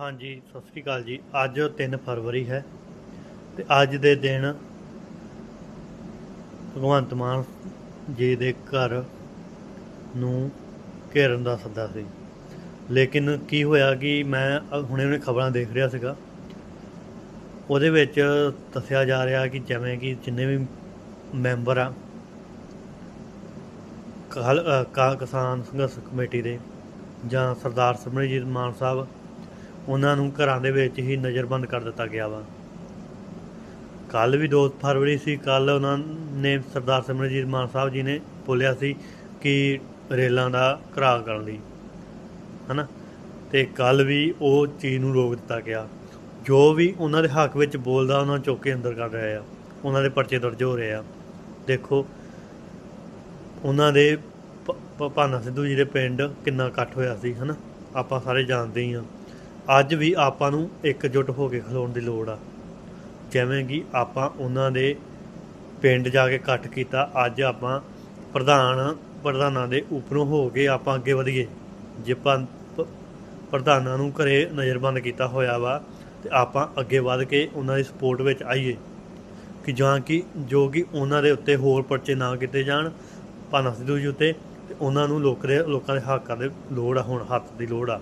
ਹਾਂਜੀ, ਸਤਿ ਸ੍ਰੀ ਅਕਾਲ ਜੀ। ਅੱਜ 3 ਫਰਵਰੀ ਹੈ ਤੇ ਅੱਜ ਦੇ ਦਿਨ ਭਗਵੰਤ ਮਾਨ ਜੀ ਦੇ ਘਰ ਨੂੰ ਘੇਰਨ ਦਾ ਸੱਦਾ ਸੀ। ਲੇਕਿਨ ਕੀ ਹੋਇਆ ਕਿ ਮੈਂ ਹੁਣੇ ਹੁਣੇ ਖਬਰਾਂ ਦੇਖ ਰਿਹਾ ਸੀਗਾ। ਉਹਦੇ ਵਿੱਚ ਦੱਸਿਆ ਜਾ ਰਿਹਾ ਕਿ ਜਿਵੇਂ ਕਿ ਜਿੰਨੇ ਵੀ ਮੈਂਬਰ ਆ ਕੱਲ ਕਿਸਾਨ ਸੰਘਰਸ਼ ਕਮੇਟੀ ਦੇ ਜਾਂ ਸਰਦਾਰ ਸਿਮਰਨਜੀਤ ਮਾਨ ਸਾਹਿਬ ਉਹਨਾਂ ਨੂੰ ਘਰਾਂ ਦੇ ਵਿੱਚ ਹੀ ਨਜ਼ਰਬੰਦ ਕਰ ਦਿੱਤਾ ਗਿਆ ਵਾ। ਕੱਲ ਵੀ 2 ਫਰਵਰੀ ਸੀ ਕੱਲ ਉਹਨਾਂ ਨੇ ਸਰਦਾਰ ਸਿਮਰਨਜੀਤ ਮਾਨ ਸਾਹਿਬ ਜੀ ਨੇ ਬੋਲਿਆ ਸੀ ਕਿ ਰੇਲਾਂ ਦਾ ਘਰਾਅ ਕਰਨ ਲਈ, ਹਨਾ? ਤੇ ਕੱਲ ਵੀ ਉਹ ਚੀਜ਼ ਨੂੰ ਰੋਕ ਦਿੱਤਾ ਗਿਆ। ਜੋ ਵੀ ਉਹਨਾਂ ਦੇ ਹੱਕ ਵਿੱਚ ਬੋਲਦਾ, ਉਹਨਾਂ ਨੂੰ ਚੁੱਕ ਕੇ ਅੰਦਰ ਕਰ ਰਿਹਾ ਆ। ਉਹਨਾਂ ਦੇ ਪਰਚੇ ਦਰਜ ਹੋ ਰਹੇ ਆ। ਦੇਖੋ, ਉਹਨਾਂ ਦੇ ਭਾਨਾ ਸਿੱਧੂ ਜੀ ਦੇ ਪਿੰਡ ਕਿੰਨਾ ਇਕੱਠ ਹੋਇਆ ਸੀ, ਹਨਾ? ਆਪਾਂ ਸਾਰੇ ਜਾਣਦੇ ਹੀ ਆ। ਅੱਜ ਵੀ ਆਪਾਂ ਨੂੰ ਇਕਜੁੱਟ ਹੋ ਕੇ ਖਲੋਣ ਦੀ ਲੋੜ ਆ। ਜਿਵੇਂ ਕਿ ਆਪਾਂ ਉਹਨਾਂ ਦੇ ਪਿੰਡ ਜਾ ਕੇ ਇਕੱਠ ਕੀਤਾ, ਅੱਜ ਆਪਾਂ ਪ੍ਰਧਾਨ, ਪ੍ਰਧਾਨਾਂ ਦੇ ਉੱਪਰੋਂ ਹੋ ਕੇ ਆਪਾਂ ਅੱਗੇ ਵਧੀਏ। ਜੇ ਪੰ- ਪ੍ਰਧਾਨਾਂ ਨੂੰ ਘਰੇ ਨਜ਼ਰਬੰਦ ਕੀਤਾ ਹੋਇਆ ਵਾ, ਤੇ ਆਪਾਂ ਅੱਗੇ ਵਧ ਕੇ ਉਹਨਾਂ ਦੀ ਸਪੋਰਟ ਵਿੱਚ ਆਈਏ। ਕਿ ਜਾਂ ਕਿ ਜੋ ਕਿ ਉਹਨਾਂ ਦੇ ਉੱਤੇ ਹੋਰ ਪਰਚੇ ਨਾ ਕੀਤੇ ਜਾਣ, ਭਾਨਾ ਸਿੱਧੂ ਜੀ ਉੱਤੇ, ਤੇ ਉਹਨਾਂ ਨੂੰ ਲੋਕ ਦੇ, ਲੋਕਾਂ ਦੇ ਹੱਕਾਂ ਦੇ ਲੋੜ ਆ, ਹੁਣ ਹੱਥ ਦੀ ਲੋੜ ਆ।